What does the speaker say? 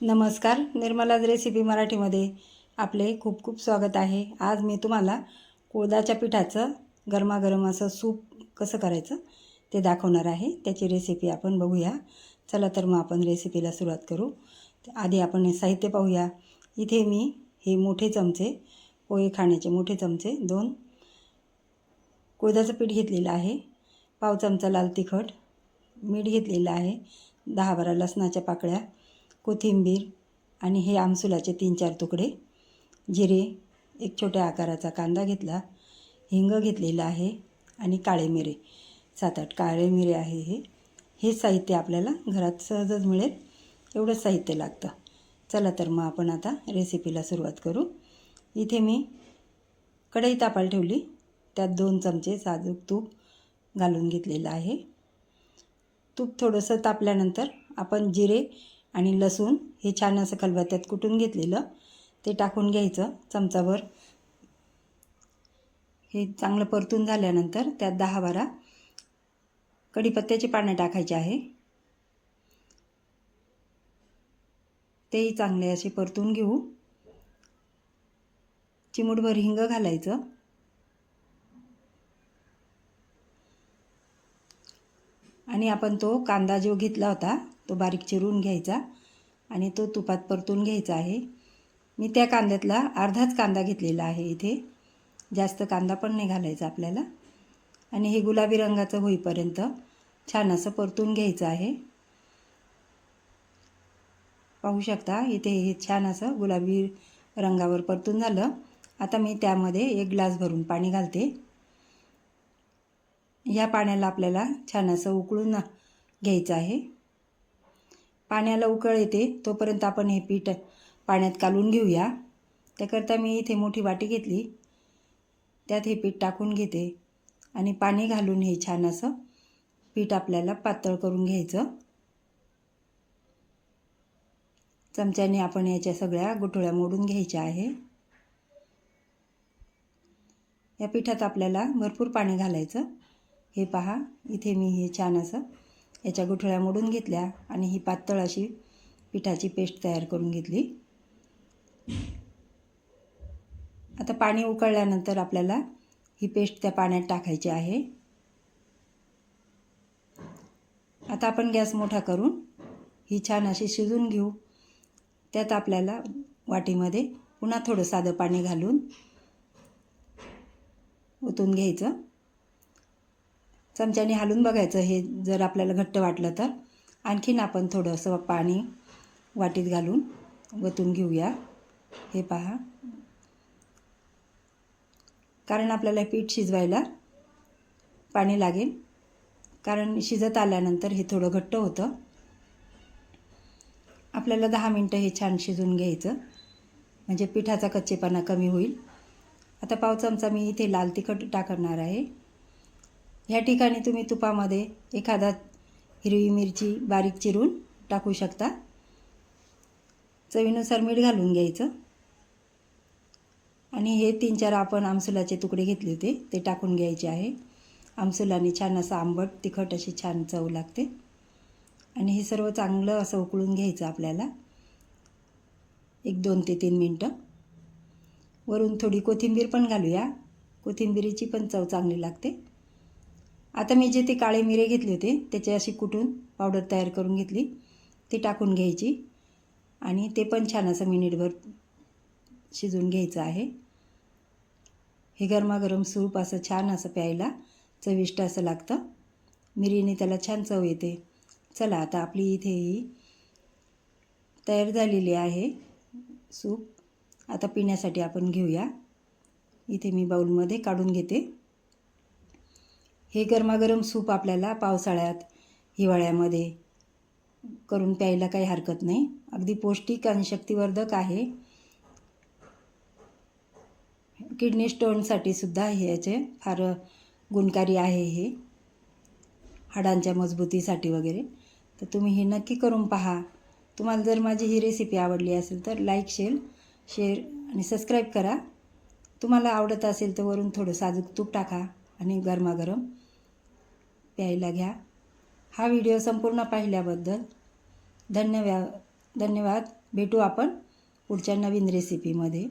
नमस्कार निर्मलाज रेसिपी मराठीमध्ये आपले खूप खूप स्वागत आहे. आज मी तुम्हाला कुळदाच्या पिठाचं गरमागरम असं सूप कसं करायचं ते दाखवणार आहे. त्याची रेसिपी आपण बघूया. चला तर मग आपण रेसिपीला सुरुवात करू. आधी आपण हे साहित्य पाहूया. इथे मी हे मोठे चमचे पोहे खाण्याचे मोठे चमचे दोन कुळदाचं पीठ घेतलेलं आहे. पाव चमचा लाल तिखट मीठ घेतलेलं आहे. दहा बारा लसणाच्या पाकळ्या कोथिंबीर आणि हे आमसुलाचे तीन चार तुकडे जिरे एक छोट्या आकाराचा कांदा घेतला हिंग घेतलेला आहे आणि काळे मिरे. सात आठ काळे मिरे आहे हे. हे साहित्य आपल्याला घरात सहजच मिळेल एवढंच साहित्य लागतं. चला तर मग आपण आता रेसिपीला सुरुवात करू. इथे मी कढई तापायला ठेवली. त्यात दोन चमचे साजूक तूप घालून घेतलेलं आहे. तूप थोडंसं तापल्यानंतर आपण जिरे आणि लसूण हे छान असं खलबत्त्यात कुटून घेतलेलं. ते टाकून घ्यायचं चमचाभर. हे चांगलं परतून झाल्यानंतर त्यात दहा बारा कढीपत्त्याची पानं टाकायची आहे. तेही चांगले असे परतून घेऊ. चिमूटभर हिंग घालायचं. आणि आपण तो कांदा जो घेतला होता तो बारीक चिरून घ्यायचा आणि तो तुपात परतून घ्यायचा आहे. मी त्या कांद्यातला अर्धाच कांदा घेतलेला आहे इथे. जास्त कांदा पण नाही घालायचा आपल्याला. आणि हे गुलाबी रंगाचं होईपर्यंत छान असं परतून घ्यायचं आहे. पाहू शकता इथे हे छान असं गुलाबी रंगावर परतून झालं. आता मी त्यामध्ये एक ग्लास भरून पाणी घालते. या पाण्याला आपल्याला छान असं उकळून घ्यायचं आहे. पाण्याला उकळ येते तोपर्यंत आपण हे पीठ पाण्यात कालून घेऊया. त्याकरता मी इथे मोठी वाटी घेतली. त्यात हे पीठ टाकून घेते आणि पाणी घालून हे छान असं पीठ आपल्याला पातळ करून घ्यायचं. चमच्याने आपण याच्या सगळ्या गुठळ्या मोडून घ्यायच्या आहे. या पिठात आपल्याला भरपूर पाणी घालायचं. हे पहा इथे मी हे छान असं याच्या गुठळ्या मोडून घेतल्या आणि ही पातळ अशी पिठाची पेस्ट तयार करून घेतली. आता पाणी उकळल्यानंतर आपल्याला ही पेस्ट त्या पाण्यात टाकायची आहे. आता आपण गॅस मोठा करून ही छान अशी शिजून घेऊ. त्यात आपल्याला वाटीमध्ये पुन्हा थोडं साधं पाणी घालून ओतून घ्यायचं. चमच्याने हालून बघायचं हे जर आपल्याला घट्ट वाटलं तर. आणखीन आपण थोडंसं पाणी वाटीत घालून वतून घेऊया. हे पहा. कारण आपल्याला पीठ शिजवायला पाणी लागेल. कारण शिजत आल्यानंतर हे थोडं घट्ट होतं. आपल्याला दहा मिनटं हे छान शिजून घ्यायचं. म्हणजे पिठाचा कच्चेपणा कमी होईल. आता पाव चमचा मी इथे लाल तिखट टाकणार आहे. ह्या ठिकाणी तुम्ही तुपामध्ये एखादा हिरवी मिरची बारीक चिरून टाकू शकता. चवीनुसार मीठ घालून घ्यायचं. आणि हे तीन चार आपण आमसुलाचे तुकडे घेतले होते ते टाकून घ्यायचे आहे. आमसुलाने छान असं आंबट तिखट अशी छान चव लागते. आणि हे सर्व चांगलं असं उकळून घ्यायचं आपल्याला. एक दोन ते तीन मिनटं. वरून थोडी कोथिंबीर पण घालूया. कोथिंबीरीची पण चव चांगली लागते. आता मी जे ते काळे मिरे घेतले होते त्याचे अशी कुटून पावडर तयार करून घेतली. ती टाकून घ्यायची. आणि ते पण छान असं मिनिटभर शिजून घ्यायचं आहे. हे गरमागरम सूप असं छान असं प्यायला चविष्ट असं लागतं. मिरीने त्याला छान चव येते. चला आता आपली इथे ही तयार झालेली आहे सूप. आता पिण्यासाठी आपण घेऊया. इथे मी बाऊलमध्ये काढून घेते. हे गरमागरम सूप आपल्याला पावसाळ्यात हिवाळ्यामध्ये करून प्यायला काही हरकत नाही. अगदी पौष्टिक आणि शक्तिवर्धक आहे. किडनी स्टोनसाठी सुद्धा ह्याचे फार गुणकारी आहे हे. हाडांच्या मजबूतीसाठी वगैरे. तर तुम्ही हे नक्की करून पहा. तुम्हाला जर माझी ही रेसिपी आवडली असेल तर लाईक शेअर शेअर आणि सबस्क्राईब करा. तुम्हाला आवडत असेल तर वरून थोडं साजूक तूप टाका. आणि गरमागरम प्यायला घ्या. हा व्हिडिओ संपूर्ण पाहिल्याबद्दल धन्यवाद धन्यवाद. भेटू आपण पुढच्या नवीन रेसिपीमध्ये